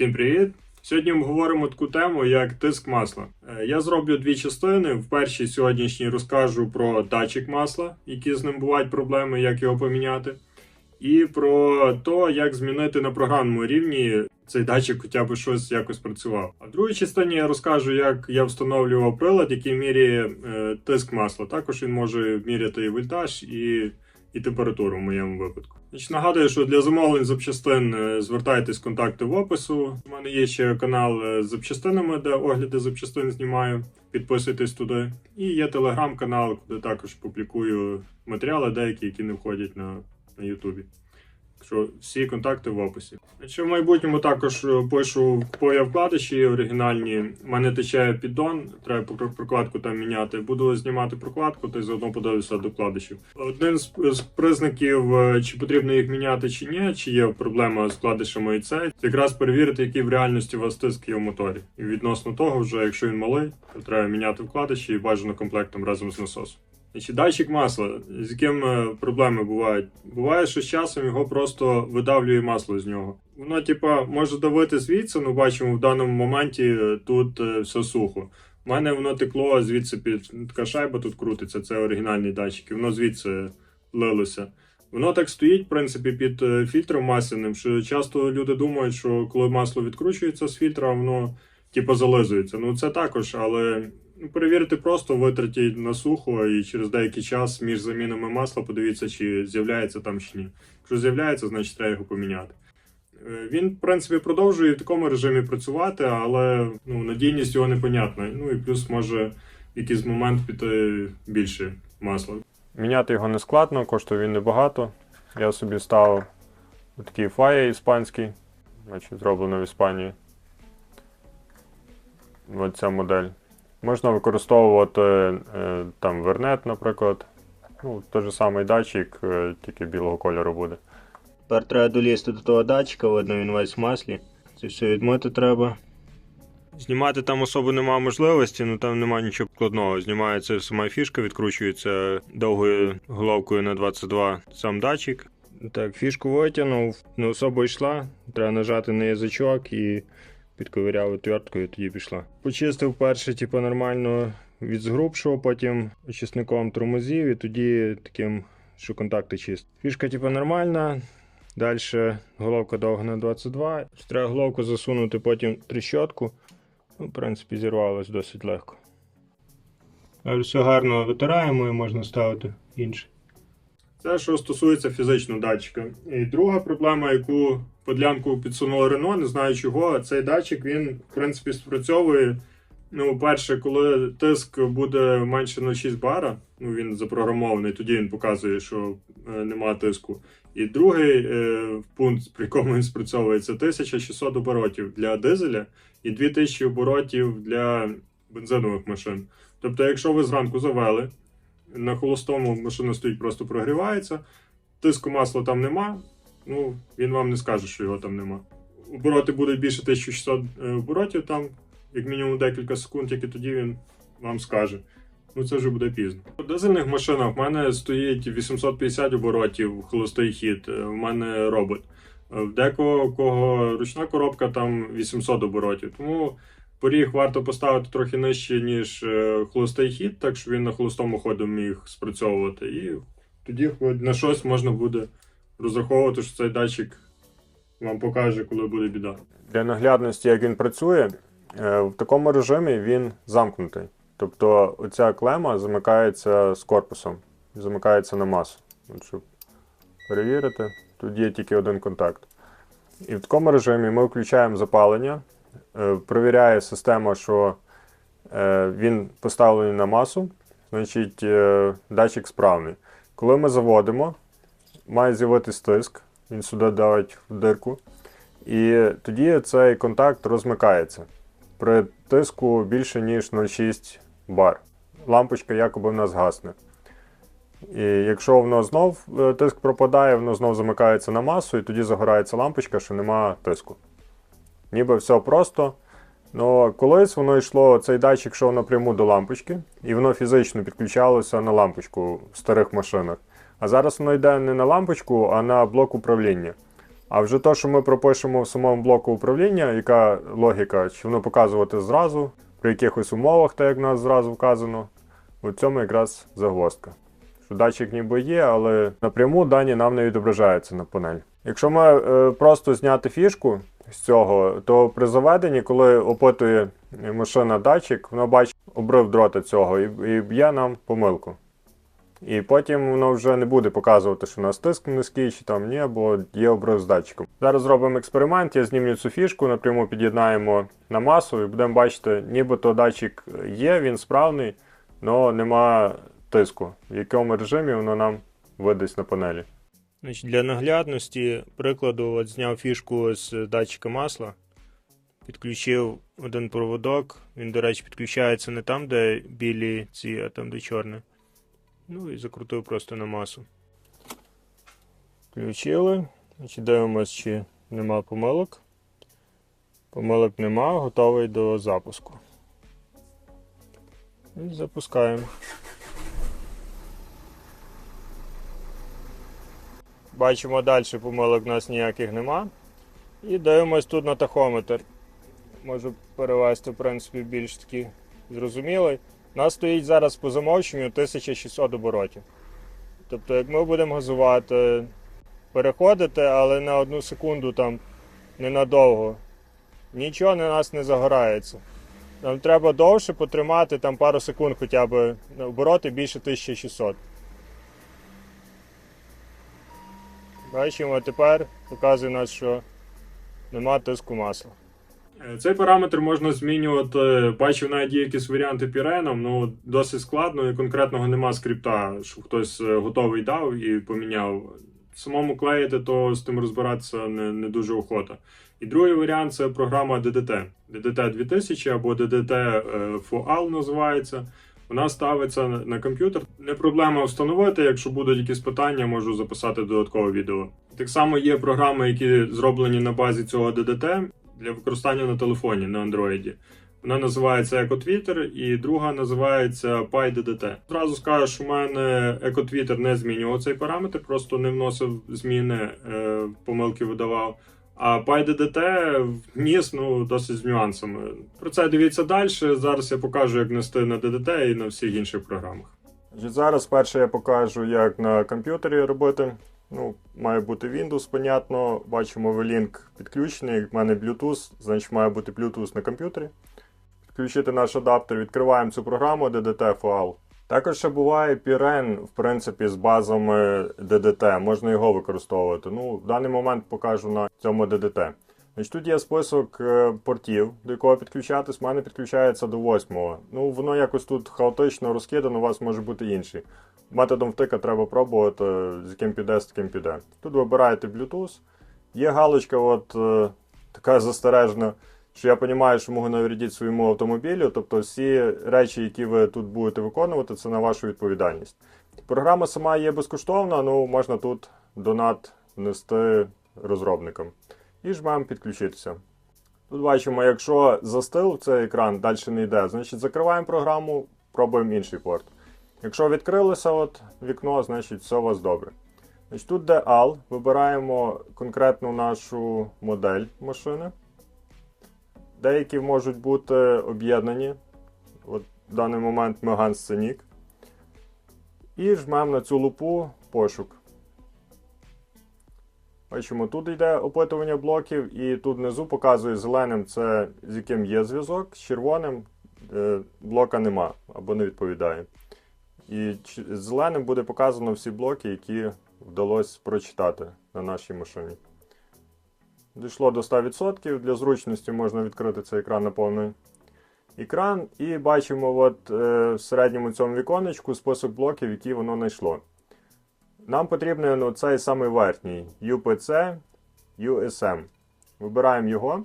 Всім привіт! Сьогодні ми говоримо таку тему, як тиск масла. Е, Я зроблю дві частини. В першій сьогоднішній розкажу про датчик масла, які з ним бувають проблеми, як його поміняти, і про те, як змінити на програмному рівні цей датчик хоча б щось якось працював. А в другій частині я розкажу, як я встановлював прилад, який міряє е, тиск масла. Також він може міряти і вольтаж, і, і температуру в моєму випадку. Значить, нагадую, що для замовлень запчастин звертайтесь звертайтесь контакти в опису. У мене є ще канал е, з запчастинами, де огляди запчастин знімаю. Підписуйтесь туди. І є телеграм-канал, куди також публікую матеріали, деякі, які не входять на Ютубі. Що всі контакти в описі. Якщо в майбутньому також е, пишу купує вкладиші оригінальні, в мене тече піддон, треба прокладку там міняти. Буду знімати прокладку, то й заодно подивлюся до вкладишів. Один з, з признаків, е, чи потрібно їх міняти чи ні, чи є проблема з вкладишами і це, якраз перевірити, який в реальності у вас тиск є в моторі. І відносно того, вже якщо він малий, то треба міняти вкладиші і бажано комплектом разом з насосом. Значить, датчик масла, з яким е, проблеми бувають? Буває, що з часом його просто видавлює масло з нього. Воно, типа, може давити звідси, ну бачимо в даному моменті е, тут е, все сухо. У мене воно текло звідси під така шайба тут крутиться, це оригінальний датчик, і воно звідси лилося. Воно так стоїть, в принципі, під фільтром масляним, що часто люди думають, що коли масло відкручується з фільтра, воно типу зализується. Ну це також, але перевірити просто витратіть на сухо і через деякий час між замінами масла подивіться, чи з'являється там чи ні. Якщо з'являється, значить треба його поміняти. Е, Він, в принципі, продовжує в такому режимі працювати, але ну, надійність його непонятна. Ну і плюс може в якийсь момент піти більше масла. Міняти його не складно, коштує він небагато. Я собі ставив такий фає іспанський, значить, зроблено в Іспанії. Ось ця модель. Можна використовувати е, там вернет, наприклад. Ну, той же самий датчик, е, тільки білого кольору буде. Тепер треба долізти до того датчика, видно, він весь в маслі. Це все відмити треба. Знімати там особо немає можливості, ну там немає нічого складного. Знімається сама фішка, відкручується довгою головкою на 22 сам датчик. Так, фішку витягнув, не особо йшла. Треба нажати на язичок і підковиряв отверткою, тоді пішла. Почистив перше, типу, нормально від згрубшого, потім очисником тормозів і тоді таким, що контакти чисті. Фішка, типу, нормальна. Далі головка довга на 22. Треба головку засунути потім тріщотку. Ну, в принципі, зірвалось досить легко. Все гарно витираємо і можна ставити інше. Це що стосується фізичного датчика. І друга проблема, яку подлянку підсунуло Рено, не знаю чого, цей датчик він, в принципі, спрацьовує. Ну, перше, коли тиск буде менше 0,6 бара, ну він запрограмований, тоді він показує, що е, нема тиску. І другий е, пункт, при якому він спрацьовує, це 1600 оборотів для дизеля і 2000 оборотів для бензинових машин. Тобто, якщо ви зранку завели, на холостому машина стоїть, просто прогрівається, тиску масла там нема, ну він вам не скаже, що його там нема. Обороти будуть більше 1600 е, оборотів там, як мінімум декілька секунд, тільки тоді він вам скаже. Ну це вже буде пізно. У дизельних машинах в мене стоїть 850 оборотів холостий хід, е, в мене робот. Е, В декого кого ручна коробка там 800 оборотів. Тому поріг варто поставити трохи нижче, ніж холостий хід, так щоб він на холостому ходу міг спрацьовувати. І тоді хоч на щось можна буде розраховувати, що цей датчик вам покаже, коли буде біда. Для наглядності, як він працює, е, в такому режимі він замкнутий. Тобто оця клема замикається з корпусом, замикається на масу. От, щоб перевірити, тут є тільки один контакт. І в такому режимі ми включаємо запалення, е, перевіряє система, що е, він поставлений на масу, значить датчик справний. Коли ми заводимо, має з'явитись тиск, він сюди давить в дирку. І тоді цей контакт розмикається при тиску більше, ніж 0,6 бар. Лампочка якоби в нас гасне. І якщо воно знов е, тиск пропадає, воно знов замикається на масу, і тоді загорається лампочка, що нема тиску. Ніби все просто. Ну, колись воно йшло, цей датчик йшов напряму до лампочки, і воно фізично підключалося на лампочку в старих машинах. А зараз воно йде не на лампочку, а на блок управління. А вже то, що ми пропишемо в самому блоку управління, яка логіка, чи воно показувати зразу, при якихось умовах, так як в нас зразу вказано, у цьому якраз загвоздка. Що датчик ніби є, але напряму дані нам не відображаються на панель. Якщо ми е, просто зняти фішку з цього, то при заведенні, коли опитує машина датчик, вона бачить обрив дрота цього і, і б'є нам помилку. І потім воно вже не буде показувати, що у нас тиск низький чи там ні, бо є обрив з датчиком. Зараз зробимо експеримент, я знімлю цю фішку, напряму під'єднаємо на масу і будемо бачити, нібито датчик є, він справний, але нема тиску. В якому режимі воно нам видасть на панелі. Для наглядності прикладу, от зняв фішку з датчика масла, підключив один проводок. Він, до речі, підключається не там, де білі ці, а там, де чорні. Ну і закрутив просто на масу. Включили. Дивимось, чи нема помилок. Помилок нема, готовий до запуску. І запускаємо. Бачимо далі, помилок у нас ніяких нема. І дивимось тут на тахометр. Можу перевести, в принципі, більш такий зрозумілий. У нас стоїть зараз по замовченню 1600 оборотів. Тобто, як ми будемо газувати, переходити, але на одну секунду там ненадовго, нічого на нас не загорається. Нам треба довше потримати там пару секунд хоча б обороти більше 1600. Бачимо, тепер показує нас, що нема тиску масла. Е, Цей параметр можна змінювати. Бачив навіть якісь варіанти піреном, ну досить складно і конкретного нема скрипта, щоб хтось е, готовий дав і поміняв. Самому клеїти, то з тим розбиратися не, не дуже охота. І другий варіант це програма DDT. DDT 2000 або DDT е, FOAL називається. Вона ставиться на комп'ютер. Не проблема встановити. Якщо будуть якісь питання, можу записати додаткове відео. Так само є програми, які зроблені на базі цього DDT для використання на телефоні на Android. Вона називається EcoTwitter і друга називається PyDDT. Зразу скажу, що в мене EcoTwitter не змінював цей параметр, просто не вносив зміни, е, помилки видавав. А PyDDT вніс ну, досить з нюансами. Про це дивіться далі. Зараз я покажу, як нести на DDT і на всіх інших програмах. Зараз перше я покажу, як на комп'ютері робити. Ну, має бути Windows, понятно. Бачимо V-Link підключений. В мене Bluetooth, значить має бути Bluetooth на комп'ютері. Підключити наш адаптер, відкриваємо цю програму DDT файл. Також ще буває Piren, в принципі, з базами DDT. Можна його використовувати. Ну, в даний момент покажу на цьому DDT. Значить, тут є список е, портів, до якого підключатись. У мене підключається до 8. Ну, воно якось тут хаотично розкидано, у вас може бути інший. Методом втика треба пробувати, з яким піде, з таким піде. Тут вибираєте Bluetooth. Є галочка, от е, така застережна, що я розумію, що можу навредити своєму автомобілю. Тобто всі речі, які ви тут будете виконувати, це на вашу відповідальність. Програма сама є безкоштовна, ну можна тут донат внести розробникам. І жмемо підключитися. Тут бачимо, якщо застив цей екран, далі не йде, значить закриваємо програму, пробуємо інший порт. Якщо відкрилося от вікно, значить все у вас добре. Значить, Тут де AL, вибираємо конкретну нашу модель машини. Деякі можуть бути об'єднані. От В даний момент Megane Scenic. І жмемо на цю лупу пошук. Бачимо, тут йде опитування блоків, і тут внизу показує зеленим, це з яким є зв'язок, з червоним е, блока нема або не відповідає. І зеленим буде показано всі блоки, які вдалося прочитати на нашій машині. Дійшло до 100%. Для зручності можна відкрити цей екран на повний екран. І бачимо от, е, в середньому цьому віконечку список блоків, які воно знайшло. Нам потрібен ну, цей самий верхній UPC USM. Вибираємо його.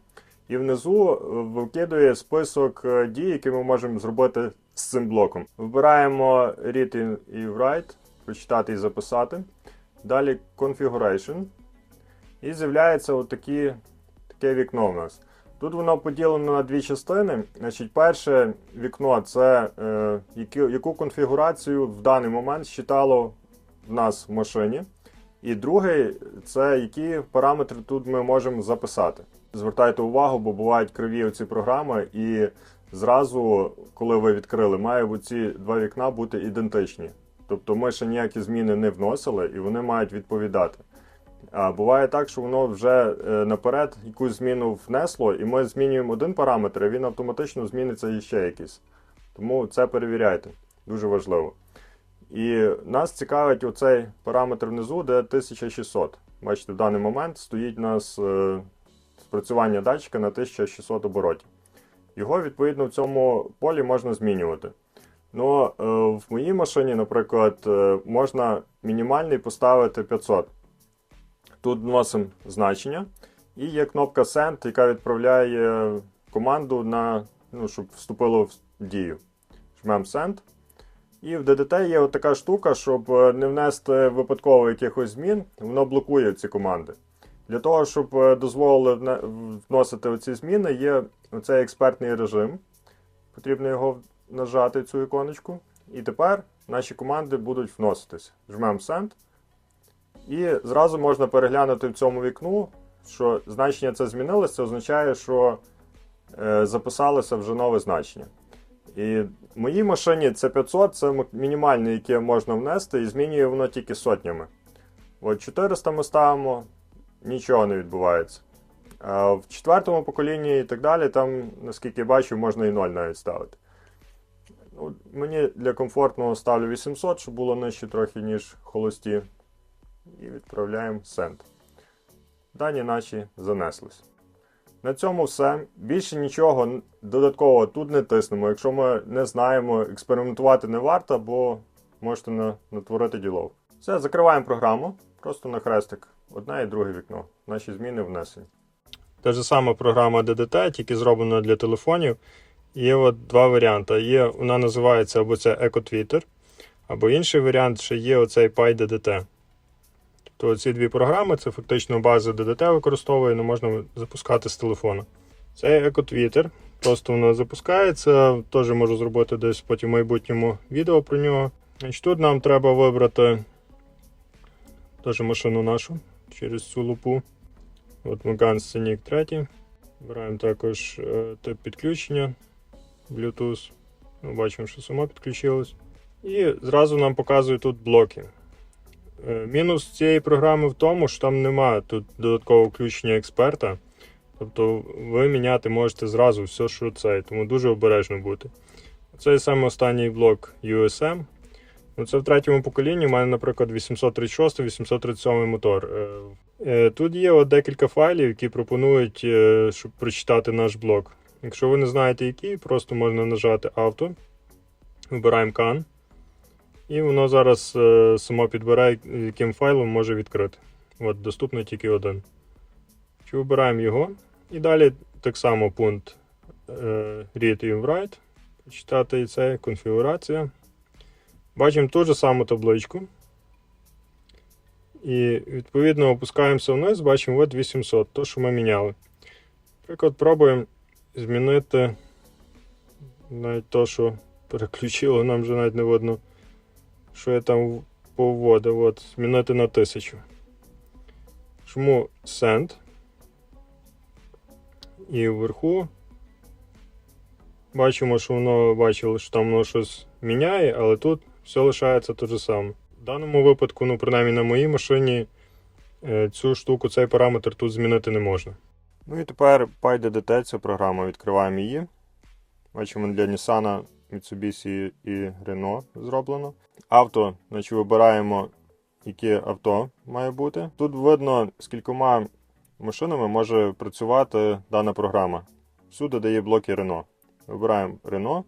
І внизу е, викидує список е, дій, які ми можемо зробити з цим блоком. Вибираємо Read і Write, прочитати і записати. Далі Configuration. І з'являється отакі, таке вікно в нас. Тут воно поділено на дві частини. Значить, перше вікно це е, яку конфігурацію в даний момент считало в нас в машині. І другий це які параметри тут ми можемо записати. Звертайте увагу, бо бувають криві оці програми, і зразу, коли ви відкрили, має ці два вікна бути ідентичні. Тобто ми ще ніякі зміни не вносили, і вони мають відповідати. А буває так, що воно вже е, наперед якусь зміну внесло, і ми змінюємо один параметр, і він автоматично зміниться іще якийсь. Тому це перевіряйте. Дуже важливо. І нас цікавить оцей параметр внизу, де 1600. Бачите, в даний момент стоїть у нас е, спрацювання датчика на 1600 оборотів. Його, відповідно, в цьому полі можна змінювати. Ну, е, в моїй машині, наприклад, е, можна мінімальний поставити 500. Тут вносимо значення, і є кнопка Send, яка відправляє команду на, ну, щоб вступило в дію. Жмемо Send. І в DDT є от така штука, щоб е, не внести випадково якихось змін, воно блокує ці команди. Для того, щоб е, дозволили вносити оці зміни, є оцей експертний режим. Потрібно його нажати, цю іконочку. І тепер наші команди будуть вноситися. Жмемо Send. І зразу можна переглянути в цьому вікну, що значення це змінилося, це означає, що е, записалося вже нове значення. І в моїй машині це 500, це мінімальне, яке можна внести, і змінює воно тільки сотнями. От 400 ми ставимо, нічого не відбувається. А в четвертому поколінні і так далі, там, наскільки я бачу, можна і 0 навіть ставити. Ну, мені для комфортного ставлю 800, щоб було нижче трохи, ніж холості. І відправляємо Send. Дані наші занеслись. На цьому все. Більше нічого додаткового тут не тиснемо. Якщо ми не знаємо, експериментувати не варто, бо можете на- натворити ділов. Все, закриваємо програму. Просто на хрестик. Одне і друге вікно. Наші зміни внесені. Та ж сама програма DDT, тільки зроблена для телефонів. Є от два варіанти. Є, вона називається або це EcoTwitter, або інший варіант ще є оцей PyDDT. Тобто ці дві програми це фактично база DDT використовує, але можна запускати з телефона. Це EcoTwitter. Просто воно запускається. Теж можу зробити десь потім в майбутньому відео про нього. Значить, тут нам треба вибрати теж машину нашу через цю лупу. От Megane Scenic 3. Вибираємо також е, тип підключення Bluetooth. Ми бачимо, що само підключилось. І зразу нам показує тут блоки. Е, Мінус цієї програми в тому, що там немає тут додаткового включення експерта. Тобто ви міняти можете зразу все, що це, тому дуже обережно бути. Цей саме останній блок USM. Ну, це в третьому поколінні. У мене, наприклад, 836-837 мотор. Е, е, Тут є от декілька файлів, які пропонують, щоб прочитати наш блок. Якщо ви не знаєте, які, просто можна нажати авто, вибираємо CAN, і воно зараз е, само підбирає, яким файлом може відкрити. От, доступно тільки один. Чи вибираємо його. І далі так само пункт е, Read і Write. Читати це, конфігурація. Бачимо ту ж саму табличку. І відповідно опускаємося вниз, бачимо от 800, то, що ми міняли. Наприклад, пробуємо змінити навіть то, що переключило, нам вже навіть не видно, що я там повводив. От, змінити на 1000. Жму Send. І вверху бачимо, що воно бачило, що там воно щось міняє, але тут все лишається те ж саме. В даному випадку, ну, принаймні на моїй машині, е, цю штуку, цей параметр тут змінити не можна. Ну і тепер PyDDT, ця програма, відкриваємо її. Бачимо для Nissan, Mitsubishi і Renault зроблено. Авто, значить вибираємо, яке авто має бути. Тут видно, з кількома машинами може працювати дана програма. Всюди дає блоки Renault. Вибираємо Renault.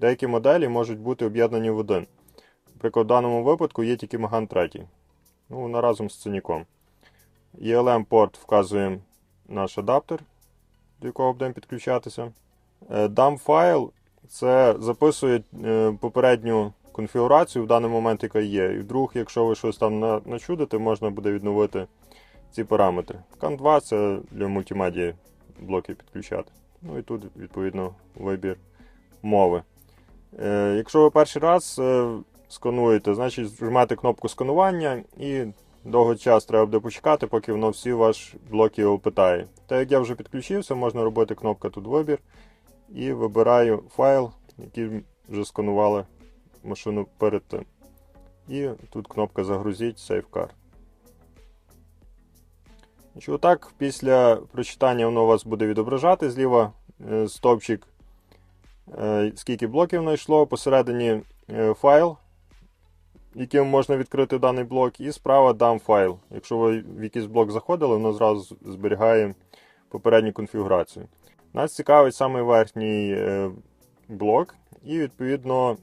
Деякі моделі можуть бути об'єднані в один. Наприклад, в даному випадку є тільки Megane 3. Ну, вона разом з циніком. ELM порт вказуємо наш адаптер, до якого будемо підключатися. Е, Дам файл це записує е, попередню конфігурацію в даний момент, яка є. І вдруг, якщо ви щось там на- начудите, можна буде відновити ці параметри. CAN 2 це для мультимедії блоки підключати. Ну і тут, відповідно, вибір мови. Е, Якщо ви перший раз е, скануєте, значить жмете кнопку сканування і довго час треба буде почекати, поки воно всі ваш блоки опитає. Так як я вже підключився, можна робити кнопка тут вибір. І вибираю файл, який вже сканували машину перед тим. І тут кнопка Загрузіть Save Card. Що після прочитання воно у вас буде відображати зліва е, стовпчик, е, скільки блоків знайшло, посередині е, файл, яким можна відкрити даний блок, і справа дам файл. Якщо ви в якийсь блок заходили, воно зразу зберігає попередню конфігурацію. Нас цікавить саме верхній е, блок, і відповідно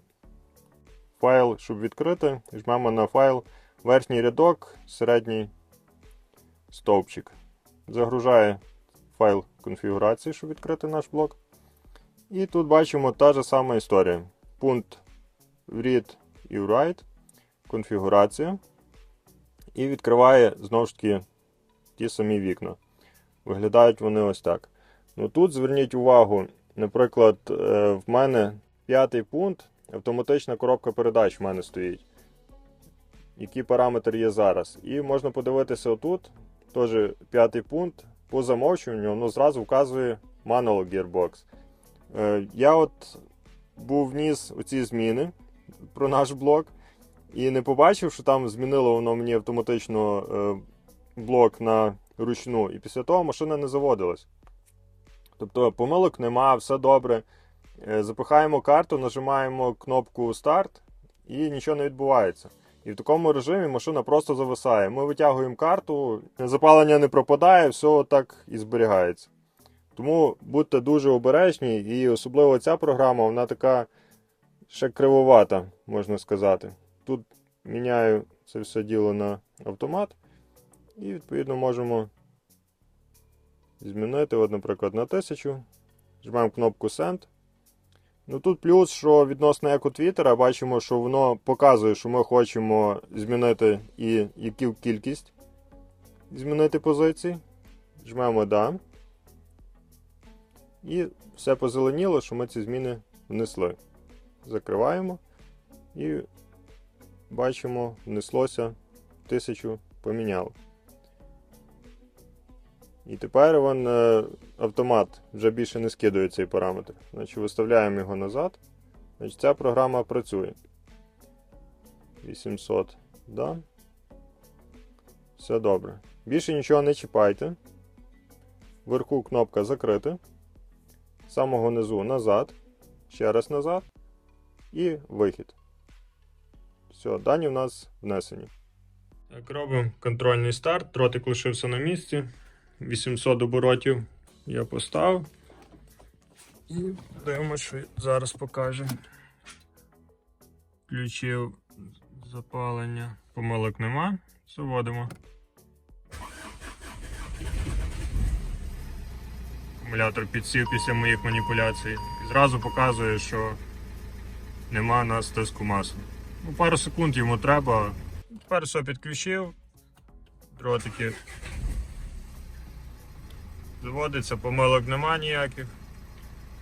файл, щоб відкрити, жмемо на файл верхній рядок, середній стовпчик. Загружає файл конфігурації, щоб відкрити наш блок. І тут бачимо та ж сама історія. Пункт read і write, конфігурація. І відкриває знову ж таки ті самі вікна. Виглядають вони ось так. Ну тут зверніть увагу, наприклад, е, в мене п'ятий пункт, автоматична коробка передач в мене стоїть. Які параметри є зараз. І можна подивитися отут, теж п'ятий пункт. По замовчуванню воно зразу вказує Manual Gearbox. Е, Я от був вніс оці зміни про наш блок і не побачив, що там змінило воно мені автоматично е, блок на ручну. І після того машина не заводилась. Тобто помилок нема, все добре. Е, Запихаємо карту, нажимаємо кнопку старт і нічого не відбувається. І в такому режимі машина просто зависає. Ми витягуємо карту, запалення не пропадає, все так і зберігається. Тому будьте дуже обережні, і особливо ця програма, вона така ще кривовата, можна сказати. Тут міняю це все діло на автомат, і відповідно можемо змінити, от, наприклад, на 1000. Жмемо кнопку Send. Ну тут плюс, що відносно як у Твіттера, бачимо, що воно показує, що ми хочемо змінити і яку кількість змінити позиції. Жмемо Да. І все позеленіло, що ми ці зміни внесли. Закриваємо і бачимо, внеслося 1000 поміняло. І тепер він, е, автомат вже більше не скидує цей параметр. Значить, виставляємо його назад. Значить, ця програма працює. 800. Да. Все добре. Більше нічого не чіпайте. Вверху кнопка закрити. З самого низу назад. Ще раз назад. І вихід. Все, дані в нас внесені. Так, робимо контрольний старт. Тротик лишився на місці. 800 оборотів я поставив. І дивимося, що зараз покаже. Включив запалення. Помилок нема. Заводимо. Акумулятор підсів після моїх маніпуляцій. І зразу показує, що нема на стиску масла. Ну, пару секунд йому треба. Тепер все підключив. Дротики. Заводиться, помилок нема ніяких.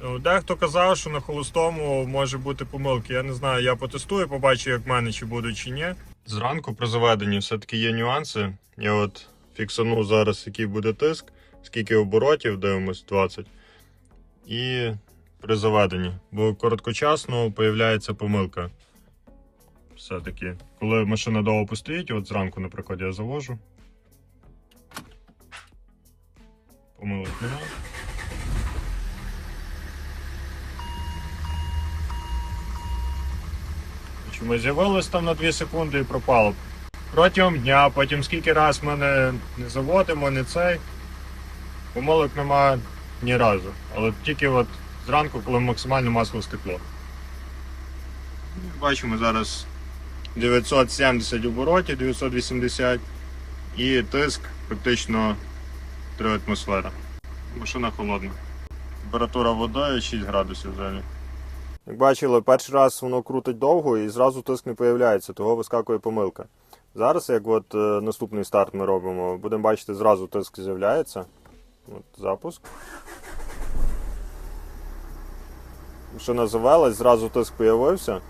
Ну, Дехто казав, що на холостому може бути помилки. Я не знаю, я потестую, побачу, як в мене чи будуть чи ні. Зранку при заведенні все-таки є нюанси. Я от фіксану зараз, який буде тиск, скільки оборотів, дивимось 20. І при заведенні. Бо короткочасно появляється помилка. Все-таки, коли машина довго постоїть, от зранку, наприклад, я завожу. Помилок немає. Чому з'явилось там на 2 секунди і пропало. Протягом дня, потім скільки раз ми не, заводимо, не цей. Помилок нема ні разу. Але тільки от зранку, коли максимально масло стекло. Бачимо зараз 970 оборотів, 980 і тиск практично 3 атмосфера. Машина холодна. Температура води 6 градусів взагалі. Як бачили, перший раз воно крутить довго і зразу тиск не появляється, того вискакує помилка. Зараз, як от е, наступний старт ми робимо, будемо бачити, зразу тиск з'являється. От запуск. Машина завелась, зразу тиск появився.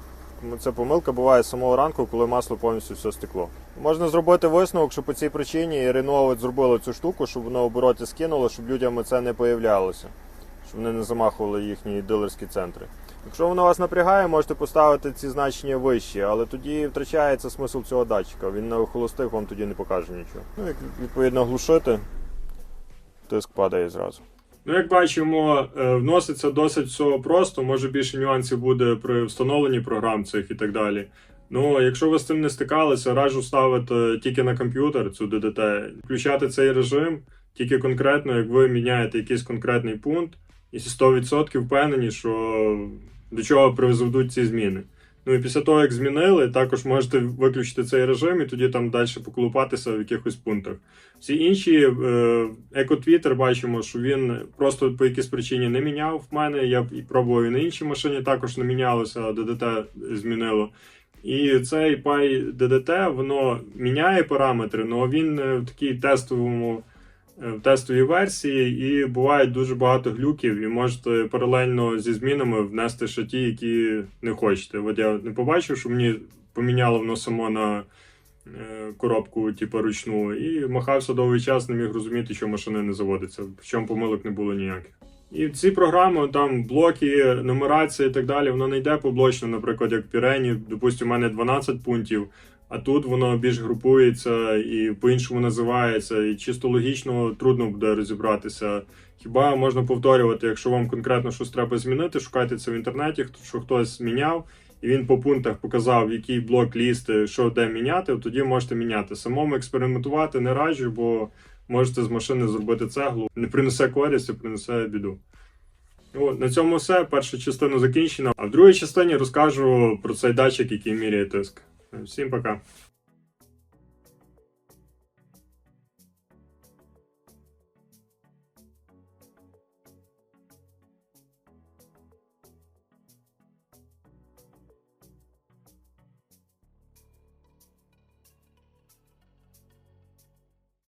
Тому Ця помилка буває з самого ранку, коли масло повністю все стекло. Можна зробити висновок, що по цій причині Renault зробили цю штуку, щоб воно обороти скинуло, щоб людям це не появлялося, щоб вони не замахували їхні дилерські центри. Якщо воно вас напрягає, можете поставити ці значення вищі, але тоді втрачається смисл цього датчика. Він на холостих вам тоді не покаже нічого. Ну, як відповідно глушити, тиск падає зразу. Ну, як бачимо, е, вноситься досить всього просто, може більше нюансів буде при встановленні програм цих і так далі. Ну, якщо ви з цим не стикалися, раджу ставити тільки на комп'ютер цю ДДТ, включати цей режим тільки конкретно, як ви міняєте якийсь конкретний пункт, і 100% впевнені, що до чого призведуть ці зміни. Ну і після того, як змінили, також можете виключити цей режим і тоді там далі поколупатися в якихось пунктах. Всі інші е, екотвітер бачимо, що він просто по якійсь причині не міняв в мене. Я пробував і на іншій машині, також не мінялося, а ДДТ змінило. І цей PI DDT, воно міняє параметри, але він е, в такій тестовому е, в тестовій версії, і буває дуже багато глюків, і можете паралельно зі змінами внести ще ті, які не хочете. От я не побачив, що мені поміняло воно само на е, коробку, типу, ручну, і махався довгий час, не міг розуміти, що машина не заводиться, причому помилок не було ніяких. І ці програми, там блоки, нумерація і так далі, воно не йде поблочно, наприклад, як в Pireni, допустимо, у мене 12 пунктів, а тут воно більш групується і по-іншому називається, і чисто логічно трудно буде розібратися. Хіба можна повторювати, якщо вам конкретно щось треба змінити, шукайте це в інтернеті, що хтось міняв, і він по пунктах показав, який блок лізти, що де міняти, тоді можете міняти. Самому експериментувати не раджу, бо можете з машини зробити цеглу. Не принесе користь, а принесе біду. От, на цьому все. Перша частина закінчена. А в другій частині розкажу про цей датчик, який міряє тиск. Всім пока.